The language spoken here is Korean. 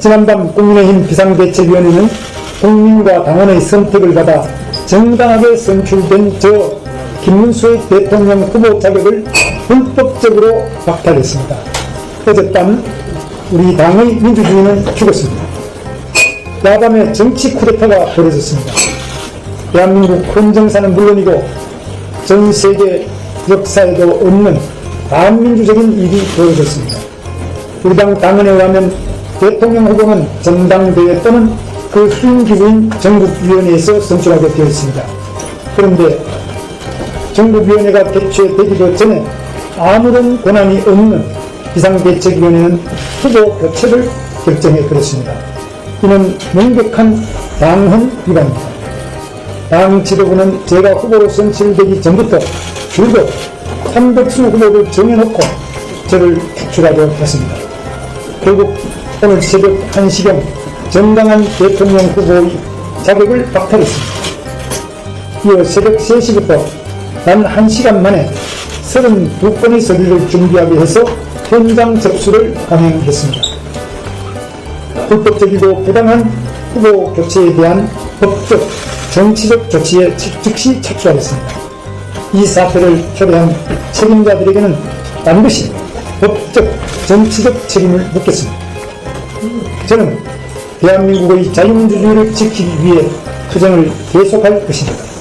지난밤 국민의힘 비상대책위원회는 국민과 당원의 선택을 받아 정당하게 선출된 저 김문수의 대통령 후보 자격을 불법적으로 박탈했습니다. 어젯밤 우리 당의 민주주의는 죽었습니다. 야밤에 정치 쿠데타가 벌어졌습니다. 대한민국 헌정사는 물론이고 전 세계 역사에도 없는 반민주적인 일이 벌어졌습니다. 우리 당 당원에 의하면 대통령 후보는 전당대회 또는 그 수임기구인 전국위원회에서 선출하게 되어 있습니다. 그런데 전국위원회가 개최되기도 전에 아무런 권한이 없는 비상대책위원회는 후보 교체를 결정해 버렸습니다. 이는 명백한 당헌 위반입니다. 당 지도부는 제가 후보로 선출되기 전부터 줄곧 300수 후보를 정해놓고 저를 축출하려 했습니다. 결국 오늘 새벽 1시경 정당한 대통령 후보의 자격을 박탈했습니다. 이어 새벽 3시부터 단 1시간 만에 32건의 서류를 준비하게 해서 현장 접수를 강행했습니다. 불법적이고 부당한 후보 교체에 대한 법적, 정치적 조치에 즉시 착수하겠습니다. 이 사태를 초래한 책임자들에게는 반드시 법적, 정치적 책임을 묻겠습니다. 저는 대한민국의 자유민주주의를 지키기 위해 투쟁을 계속할 것입니다.